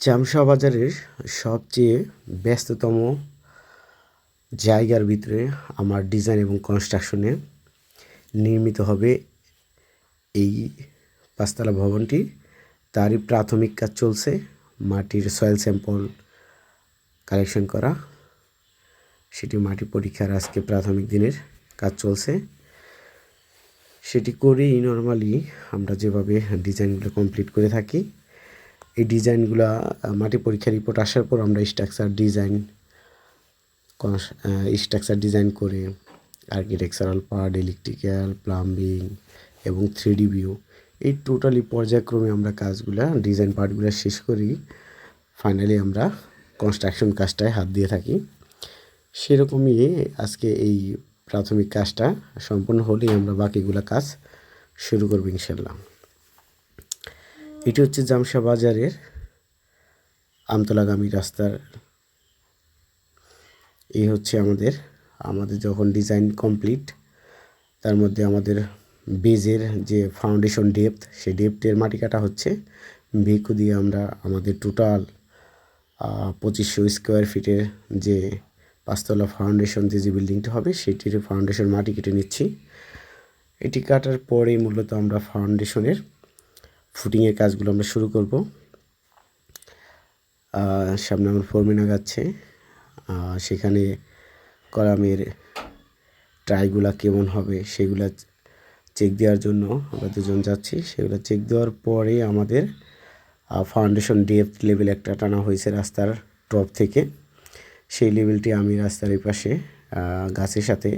চামশা বাজারের সবচেয়ে ব্যস্ততম জায়গার ভিতরে আমার ডিজাইন এবং কনস্ট্রাকশনে নির্মিত হবে এই পাঁচতলা ভবনটি। তারই প্রাথমিক কাজ চলছে, মাটির সয়েল স্যাম্পল কালেকশন করা। সেটি মাটি পরীক্ষার আজকে প্রাথমিক দিনের কাজ চলছে। সেটি করেই নর্মালি আমরা যেভাবে ডিজাইনগুলো কমপ্লিট করে থাকি। এই ডিজাইনগুলো মাটি পরীক্ষার রিপোর্ট আসার পর আমরা স্ট্রাকচার ডিজাইন স্ট্রাকচার ডিজাইন করে আর্কিটেকচারাল পার্ট ইলেকট্রিক্যাল প্লাম্বিং এবং থ্রি ভিউ এই টোটালি পর্যায়ক্রমে আমরা কাজগুলো ডিজাইন পার্টগুলো শেষ করি। ফাইনালি আমরা কনস্ট্রাকশন কাজটায় হাত দিয়ে থাকি। সেরকমই আজকে এই প্রাথমিক কাজটা সম্পূর্ণ হলেই আমরা বাকিগুলো কাজ শুরু করব ইনশাল্লাহ এটি হচ্ছে জামশা বাজারের আমতলাগামী রাস্তার, এই হচ্ছে আমাদের আমাদের যখন ডিজাইন কমপ্লিট তার মধ্যে আমাদের বেজের যে ফাউন্ডেশন ডেপথ সেই ডেপথের মাটি কাটা হচ্ছে ভিকু দিয়ে আমরা আমাদের টোটাল পঁচিশশো স্কোয়ার ফিটের যে পাঁচতলা ফাউন্ডেশন যে যে বিল্ডিংটা হবে, সেটির ফাউন্ডেশন মাটি কেটে নিচ্ছি। এটি কাটার পরে মূলত আমরা ফাউন্ডেশনের ফুটিংয়ের কাজগুলো আমরা শুরু করব। সামনে আমার ফোরমেন আগাচ্ছে সেখানে কলামের ট্রাইগুলা কেমন হবে সেগুলা চেক দেওয়ার জন্য আমরা দুজন যাচ্ছি। সেগুলো চেক দেওয়ার পরে আমাদের ফাউন্ডেশন ডেপথ লেভেল একটা টানা হয়েছে রাস্তার টপ থেকে। সেই লেভেলটি আমি রাস্তার এই পাশে গাছের সাথে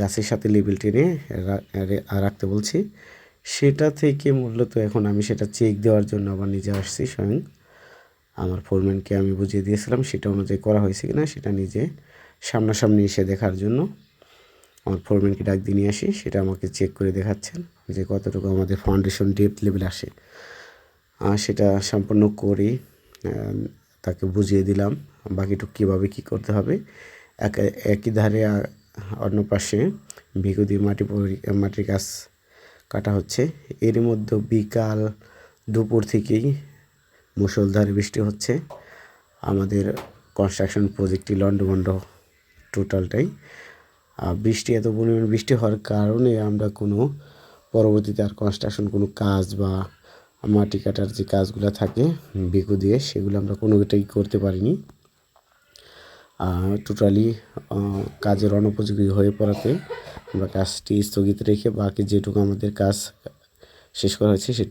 গাছের সাথে লেবেল টেনে রাখতে বলছি। সেটা থেকে মূলত এখন আমি সেটা চেক দেওয়ার জন্য আবার নিজে আসছি স্বয়ং। আমার ফোরম্যানকে আমি বুঝিয়ে দিয়েছিলাম, সেটা অনুযায়ী করা হয়েছে কি না সেটা নিজে সামনাসামনি এসে দেখার জন্য। আমার ফোরম্যানকে ডাক দিয়ে নিয়ে আসি, সেটা আমাকে চেক করে দেখাচ্ছেন যে কতটুকু আমাদের ফাউন্ডেশন ডেপথ লেভেল আসে। আর সেটা সম্পূর্ণ করে তাকে বুঝিয়ে দিলাম, বাকিটুকু কীভাবে কী করতে হবে। এক, একই ধারে অন্য পাশে ভিগু দিয়ে মাটি মাটির গাছ কাটা হচ্ছে। এর মধ্যে বিকাল দুপুর থেকেই মুসলধারে বৃষ্টি হচ্ছে। আমাদের কনস্ট্রাকশন প্রজেক্টটি লন্ডভন্ড টোটালটাই বৃষ্টি, এত পরিমাণ বৃষ্টি হওয়ার কারণে আমরা কোনো পরবর্তীতে আর কনস্ট্রাকশন কোনো কাজ বা মাটি কাটার যে কাজগুলো থাকে বিকু দিয়ে সেগুলো আমরা কোনোটাই করতে পারিনি। টোটালি কাজের অনুপযোগী হয়ে পড়াতে আমরা কাজটি স্থগিত রেখে বাকি যেটুকু আমাদের কাজ শেষ করা হয়েছে সেটুকু